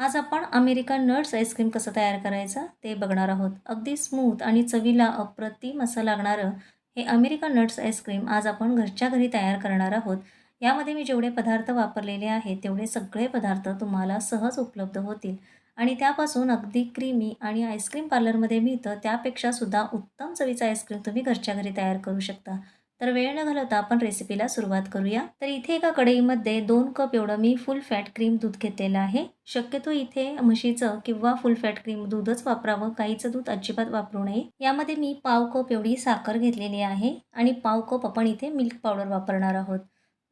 आज आपण American nuts ice cream कसं तयार करायचं ते बघणार आहोत. अगदी स्मूथ आणि चवीला अप्रतिम असं लागणारं हे अमेरिकन नट्स आईस्क्रीम आज आपण घरच्या घरी तयार करणार आहोत. यामध्ये मी जेवढे पदार्थ वापरलेले आहेत तेवढे सगळे पदार्थ तुम्हाला सहज उपलब्ध होतील. आणि त्यापासून अगदी क्रीमी आणि आईस्क्रीम पार्लरमध्ये मिळतं त्यापेक्षा सुद्धा उत्तम चवीचं आईस्क्रीम तुम्ही घरच्या घरी तयार करू शकता. तर वेळ न घालवता आपण रेसिपीला सुरुवात करूया. तर इथे एका कढईमध्ये दोन कप एवढं मी फुल फॅट क्रीम दूध घेतलेलं आहे. शक्यतो इथे म्हशीचं किंवा फुल फॅट क्रीम दूधच वापरावं. गाईचं दूध अजिबात वापरू नये. यामध्ये मी पाव कप एवढी साखर घेतलेली आहे आणि पाव कप आपण इथे मिल्क पावडर वापरणार आहोत.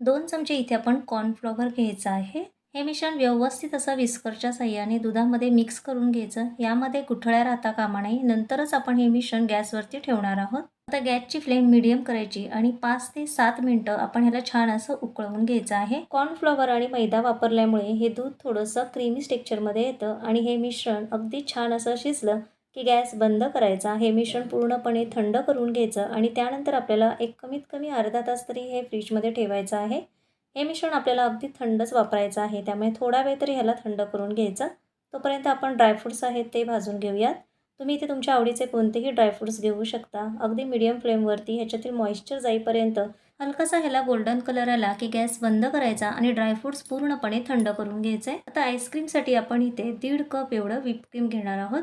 दोन चमचे इथे आपण कॉर्नफ्लॉवर घ्यायचं आहे. हे मिश्रण व्यवस्थित असं विस्करच्या साह्याने दुधामध्ये मिक्स करून घ्यायचं. यामध्ये गुठळ्या राहता कामा नये. नंतरच आपण हे मिश्रण गॅसवरती ठेवणार आहोत. आता गॅसची फ्लेम मिडियम करायची आणि पाच ते सात मिनटं आपण ह्याला छान असं उकळवून घ्यायचं आहे. कॉर्नफ्लॉवर आणि मैदा वापरल्यामुळे हे दूध थोडंसं क्रीमी टेक्चरमध्ये येतं आणि हे मिश्रण अगदी छान असं शिजलं की गॅस बंद करायचा. हे मिश्रण पूर्णपणे थंड करून घ्यायचं आणि त्यानंतर आपल्याला एक कमीत कमी अर्धा तास तरी हे फ्रीजमध्ये ठेवायचं आहे. हे मिश्रण आपल्याला अगदी थंडच वापरायचं आहे. त्यामुळे थोडा वेळ तरी ह्याला थंड करून घ्यायचं. तोपर्यंत आपण ड्रायफ्रूट्स आहेत ते भाजून घेऊयात. तुम्ही इथे तुमच्या आवडीचे कोणतेही ड्रायफ्रूट्स घेऊ शकता. अगदी मीडियम फ्लेमवरती ह्याच्यातील मॉइश्चर जाईपर्यंत हलकासा ह्याला गोल्डन कलर आला की गॅस बंद करायचा आणि ड्रायफ्रूट्स पूर्णपणे थंड करून घ्यायचे. आता आईस्क्रीमसाठी आपण इथे दीड कप एवढं व्हिपक्रीम घेणार आहोत.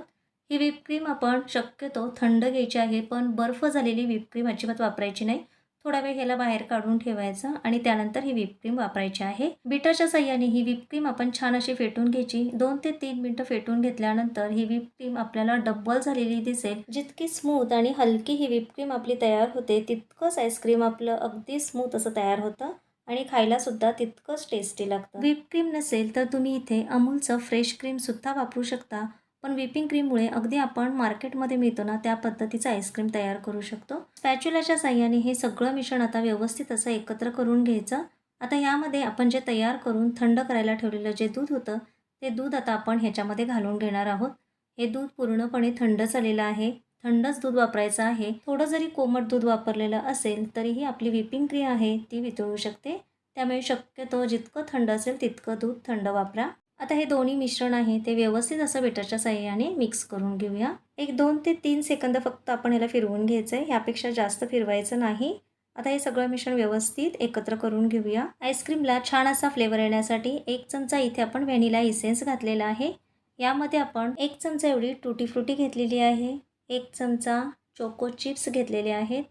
ही व्हिपक्रीम आपण शक्यतो थंड घ्यायची आहे पण बर्फ झालेली व्हिपक्रीम अजिबात वापरायची नाही. थोडा वेळ ह्याला बाहेर काढून ठेवायचं आणि त्यानंतर ही विपक्रीम वापरायची आहे. बीटरच्या सहाय्याने ही विपक्रीम आपण छान अशी फेटून घ्यायची. दोन ते तीन मिनटं फेटून घेतल्यानंतर ही व्हिपक्रीम आपल्याला डब्बल झालेली दिसेल. जितकी स्मूथ आणि हलकी ही विपक्रीम आपली तयार होते तितकंच आईस्क्रीम आपलं अगदी स्मूथ असं तयार होतं आणि खायला सुद्धा तितकंच टेस्टी लागतं. व्हिप क्रीम नसेल तर तुम्ही इथे अमूलचं फ्रेश क्रीम सुद्धा वापरू शकता. पण व्हिपिंग क्रीममुळे अगदी आपण मार्केटमध्ये मिळतो ना त्या पद्धतीचं आईस्क्रीम तयार करू शकतो. स्पॅच्युलाच्या साह्याने हे सगळं मिश्रण आता व्यवस्थित असं एकत्र करून घ्यायचं. आता यामध्ये आपण जे तयार करून थंड करायला ठेवलेलं जे दूध होतं ते दूध आता आपण ह्याच्यामध्ये घालून घेणार आहोत. हे दूध पूर्णपणे थंड झालेलं आहे. थंडच दूध वापरायचं आहे. थोडं जरी कोमट दूध वापरलेलं असेल तरीही आपली व्हिपिंग क्रिया आहे ती वितळू शकते. त्यामुळे शक्यतो जितकं थंड असेल तितकं दूध थंड वापरा. आता हे दोन्ही मिश्रण आहे ते व्यवस्थित असं बेटरच्या साह्याने मिक्स करून घेऊया. एक दोन ते तीन सेकंद फक्त आपण याला फिरवून घ्यायचं आहे ह्यापेक्षा जास्त फिरवायचं नाही. आता हे सगळं मिश्रण व्यवस्थित एकत्र करून घेऊया. आईस्क्रीमला छान असा फ्लेवर येण्यासाठी एक चमचा इथे आपण व्हॅनिला इसेन्स घातलेला आहे. यामध्ये आपण एक चमचा एवढी टुटी फ्रुटी घेतलेली आहे. एक चमचा चोको चिप्स घेतलेले आहेत.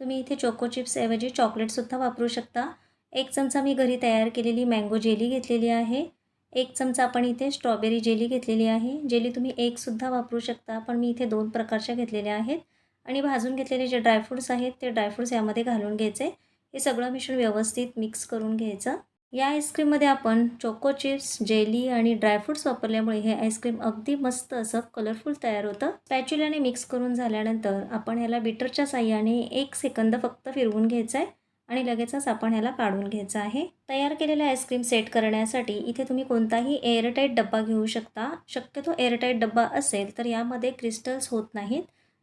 तुम्ही इथे चोको चिप्सऐवजी चॉकलेटसुद्धा वापरू शकता. एक चमचा मी घरी तयार केलेली मँगो जेली घेतलेली आहे. एक चमचा आपण इथे स्ट्रॉबेरी जेली घेतलेली आहे. जेली तुम्ही एकसुद्धा वापरू शकता पण मी इथे दोन प्रकारच्या घेतलेल्या आहेत. आणि भाजून घेतलेले जे ड्रायफ्रूट्स आहेत ते ड्रायफ्रूट्स यामध्ये घालून घ्यायचे. हे सगळं मिश्रण व्यवस्थित मिक्स करून घ्यायचं. या आईस्क्रीममध्ये आपण चोको चिप्स जेली आणि ड्रायफ्रूट्स वापरल्यामुळे हे आईस्क्रीम अगदी मस्त असं कलरफुल तयार होतं. स्पॅच्युलाने मिक्स करून झाल्यानंतर आपण ह्याला बिटरच्या साह्याने एक सेकंद फक्त फिरवून घ्यायचं आहे आणि लगेचच आपण ह्याला काढून घ्यायचं आहे. तयार केलेले आईस्क्रीम सेट करण्यासाठी इथे तुम्ही कोणताही एअरटाईट डब्बा घेऊ शकता. शक्यतो एअरटाईट डब्बा असेल तर यामध्ये क्रिस्टल्स होत नाहीत.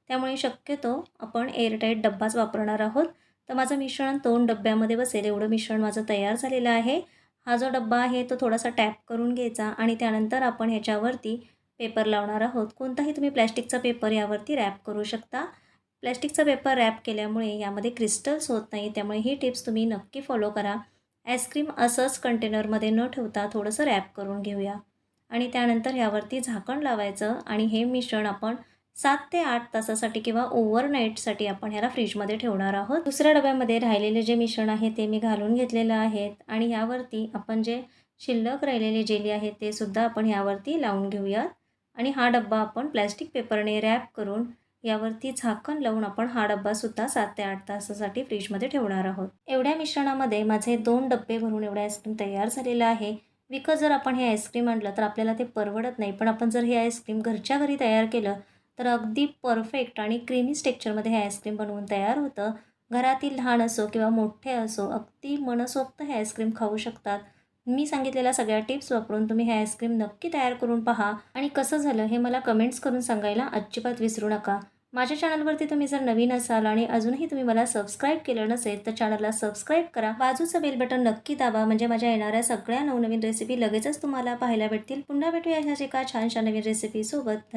त्यामुळे शक्यतो आपण एअरटाईट डब्बाच वापरणार आहोत. तर माझं मिश्रण दोन डब्यामध्ये बसेल. एवढं मिश्रण माझं तयार झालेलं आहे. हा जो डब्बा आहे तो थोडासा टॅप करून घ्यायचा आणि त्यानंतर आपण ह्याच्यावरती पेपर लावणार आहोत. कोणताही तुम्ही प्लॅस्टिकचा पेपर यावरती रॅप करू शकता. प्लॅस्टिकचा पेपर रॅप केल्यामुळे यामध्ये क्रिस्टल्स होत नाही त्यामुळे ही टिप्स तुम्ही नक्की फॉलो करा. आईस्क्रीम असंच कंटेनरमध्ये न ठेवता थोडंसं रॅप करून घेऊया. आणि त्यानंतर ह्यावरती झाकण लावायचं आणि हे मिश्रण आपण सात ते आठ तासासाठी किंवा ओव्हरनाईटसाठी आपण ह्याला फ्रीजमध्ये ठेवणार आहोत. दुसऱ्या डब्यामध्ये राहिलेले जे मिश्रण आहे ते मी घालून घेतलेलं आहेत आणि ह्यावरती आपण जे शिल्लक राहिलेले जेली आहे ते सुद्धा आपण ह्यावरती लावून घेऊयात. आणि हा डब्बा आपण प्लॅस्टिक पेपरने रॅप करून यावरती झाकण लावून आपण हा डब्बासुद्धा सात ते आठ तासासाठी फ्रीजमध्ये ठेवणार आहोत. एवढ्या मिश्रणामध्ये माझे दोन डब्बे भरून एवढे आईस्क्रीम तयार झालेलं आहे. विकत जर आपण हे आईस्क्रीम आणलं तर आपल्याला ते परवडत नाही. पण आपण जर हे आईस्क्रीम घरच्या घरी तयार केलं तर अगदी परफेक्ट आणि क्रीमी स्टेक्चरमध्ये हे आईस्क्रीम बनवून तयार होतं. घरातील लहान असो किंवा मोठे असो अगदी मनसोक्त हे आईस्क्रीम खाऊ शकतात. मी सांगितलेल्या सगळ्या टिप्स वापरून तुम्ही हे आईस्क्रीम नक्की तयार करून पहा. आणि कसं झालं हे मला कमेंट्स करून सांगायला अजिबात विसरू नका. माझ्या चॅनलवरती तुम्ही जर नवीन असाल आणि अजूनही तुम्ही मला सबस्क्राईब केलं नसेल तर चॅनलला सबस्क्राईब करा. बाजूचं बेल बटन नक्की दाबा म्हणजे माझ्या येणाऱ्या सगळ्या नवनवीन रेसिपी लगेचच तुम्हाला पाहायला भेटतील. पुन्हा भेटूया ह्याच एका छानशा नवीन रेसिपीसोबत